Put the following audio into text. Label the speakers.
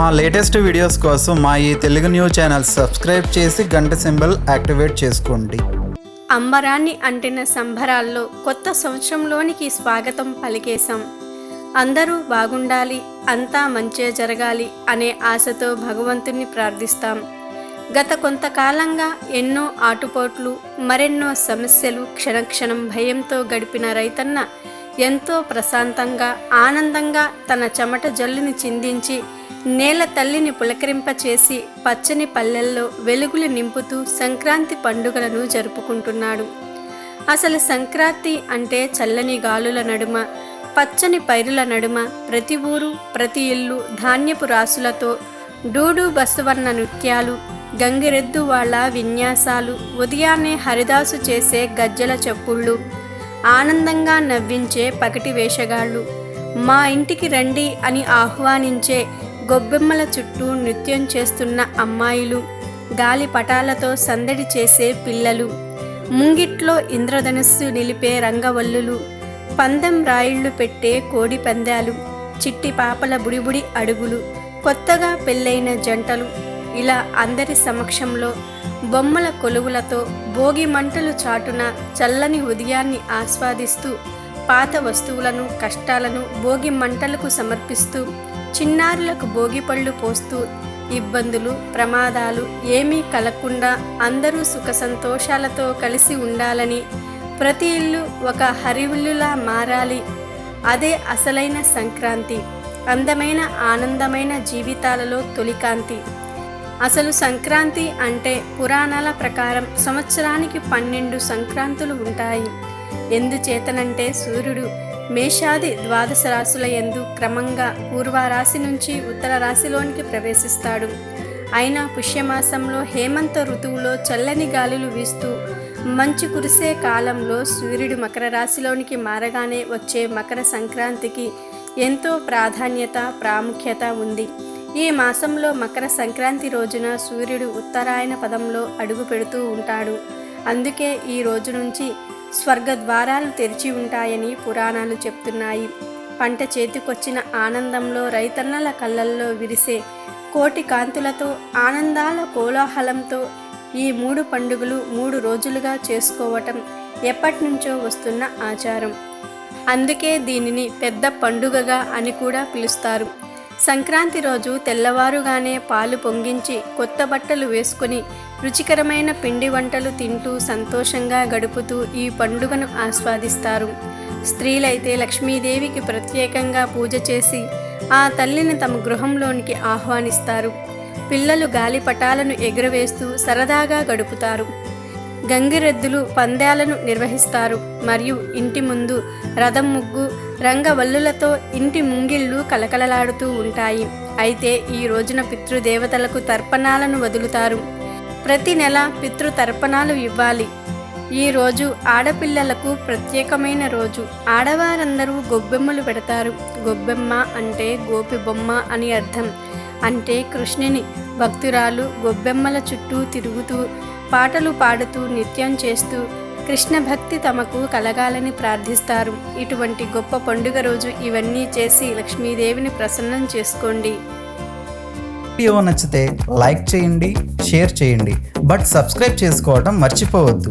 Speaker 1: మా latest videos కోసం మా ఈ తెలుగు న్యూస్ ఛానల్ సబ్స్క్రైబ్ చేసి గంట సింబల్ యాక్టివేట్ చేసుకోండి.
Speaker 2: అంబరాన్ని అంటిన సంబరాల్లో కొత్త సంవత్సరంలోనికి స్వాగతం పలికేశాం. అందరూ బాగుండాలి అంతా మంచే జరగాలి అనే ఆశతో భగవంతుణ్ణి ప్రార్థిస్తాం. గత కొంతకాలంగా ఎన్నో ఆటుపోట్లు మరెన్నో సమస్యలు క్షణక్షణం భయంతో గడిపిన రైతన్న ఎంతో ప్రశాంతంగా ఆనందంగా తన చెమట జల్లుని చిందించి నేల తల్లిని పులకరింపచేసి పచ్చని పల్లెల్లో వెలుగులు నింపుతూ సంక్రాంతి పండుగలను జరుపుకుంటున్నాడు. అసలు సంక్రాంతి అంటే చల్లని గాలుల నడుమ పచ్చని పైరుల నడుమ ప్రతి ఊరు ప్రతి ఇల్లు ధాన్యపు రాసులతో డూడు బసవర్ణ నృత్యాలు గంగిరెద్దు వాళ్ళ విన్యాసాలు ఉదయాన్నే హరిదాసు చేసే గజ్జల చెప్పుళ్ళు ఆనందంగా నవ్వించే పకటి వేషగాళ్ళు మా ఇంటికి రండి అని ఆహ్వానించే గొబ్బెమ్మల చుట్టూ నృత్యం చేస్తున్న అమ్మాయిలు గాలి పటాలతో సందడి చేసే పిల్లలు ముంగిట్లో ఇంద్రధనుస్సు నిలిపే రంగవల్లులు పందెం రాయిళ్ళు పెట్టే కోడి పందాలు చిట్టి పాపల బుడిబుడి అడుగులు కొత్తగా పెళ్ళైన జంటలు. ఇలా అందరి సమక్షంలో బొమ్మల కొలువులతో భోగి మంటలు చాటున చల్లని ఉదయాన్ని ఆస్వాదిస్తూ పాత వస్తువులను కష్టాలను భోగి మంటలకు సమర్పిస్తూ చిన్నారులకు భోగి పళ్ళు పోస్తూ ఇబ్బందులు ప్రమాదాలు ఏమీ కలగకుండా అందరూ సుఖ సంతోషాలతో కలిసి ఉండాలని ప్రతి ఇల్లు ఒక హరివిల్లులా మారాలి. అదే అసలైన సంక్రాంతి అందమైన ఆనందమైన జీవితాలలో తొలికాంతి అసలు సంక్రాంతి అంటే పురాణాల ప్రకారం సంవత్సరానికి పన్నెండు సంక్రాంతులు ఉంటాయి. ఎందుచేతనంటే సూర్యుడు మేషాది ద్వాదశ రాశుల ఎందు క్రమంగా పూర్వరాశి నుంచి ఉత్తర రాశిలోనికి ప్రవేశిస్తాడు. అయినా పుష్యమాసంలో హేమంత ఋతువులో చల్లని గాలులు వీస్తూ మంచు కురిసే కాలంలో సూర్యుడు మకర రాశిలోనికి మారగానే వచ్చే మకర సంక్రాంతికి ఎంతో ప్రాధాన్యత ప్రాముఖ్యత ఉంది. ఈ మాసంలో మకర సంక్రాంతి రోజున సూర్యుడు ఉత్తరాయణ పదంలో అడుగు పెడుతూ ఉంటాడు. అందుకే ఈ రోజు నుంచి స్వర్గ ద్వారాలు తెరిచి ఉంటాయని పురాణాలు చెప్తున్నాయి. పంట చేతికొచ్చిన ఆనందంలో రైతన్నల కళ్ళల్లో విరిసే కోటి కాంతులతో ఆనందాల కోలాహలంతో ఈ మూడు పండుగలు మూడు రోజులుగా చేసుకోవటం ఎప్పటినుంచో వస్తున్న ఆచారం. అందుకే దీనిని పెద్ద పండుగగా అని కూడా పిలుస్తారు. సంక్రాంతి రోజు తెల్లవారుగానే పాలు పొంగించి కొత్త బట్టలు వేసుకొని రుచికరమైన పిండి వంటలు తింటూ సంతోషంగా గడుపుతూ ఈ పండుగను ఆస్వాదిస్తారు. స్త్రీలైతే లక్ష్మీదేవికి ప్రత్యేకంగా పూజ చేసి ఆ తల్లిని తమ గృహంలోనికి ఆహ్వానిస్తారు. పిల్లలు గాలిపటాలను ఎగురవేస్తూ సరదాగా గడుపుతారు. గంగిరెద్దులు పందాలను నిర్వహిస్తారు. మరియు ఇంటి ముందు రథం ముగ్గు రంగవల్లులతో ఇంటి ముంగిళ్ళు కలకలలాడుతూ ఉంటాయి. అయితే ఈ రోజున పితృదేవతలకు తర్పణాలను వదులుతారు. ప్రతి నెల పితృతర్పణాలు ఇవ్వాలి. ఈ రోజు ఆడపిల్లలకు ప్రత్యేకమైన రోజు. ఆడవారందరూ గొబ్బెమ్మలు పెడతారు. గొబ్బెమ్మ అంటే గోపి బొమ్మ అని అర్థం. అంటే కృష్ణుని భక్తురాలు గొబ్బెమ్మల చుట్టూ తిరుగుతూ పాటలు పాడుతూ నృత్యం చేస్తూ కృష్ణ భక్తి తమకు కలగాలని ప్రార్థిస్తారు. ఇటువంటి గొప్ప పండుగ రోజు ఇవన్నీ చేసి లక్ష్మీదేవిని ప్రసన్నం చేసుకోండి.
Speaker 1: వీడియో నచ్చితే లైక్ చేయండి షేర్ చేయండి. బట్ సబ్స్క్రైబ్ చేసుకోవడం మర్చిపోవద్దు.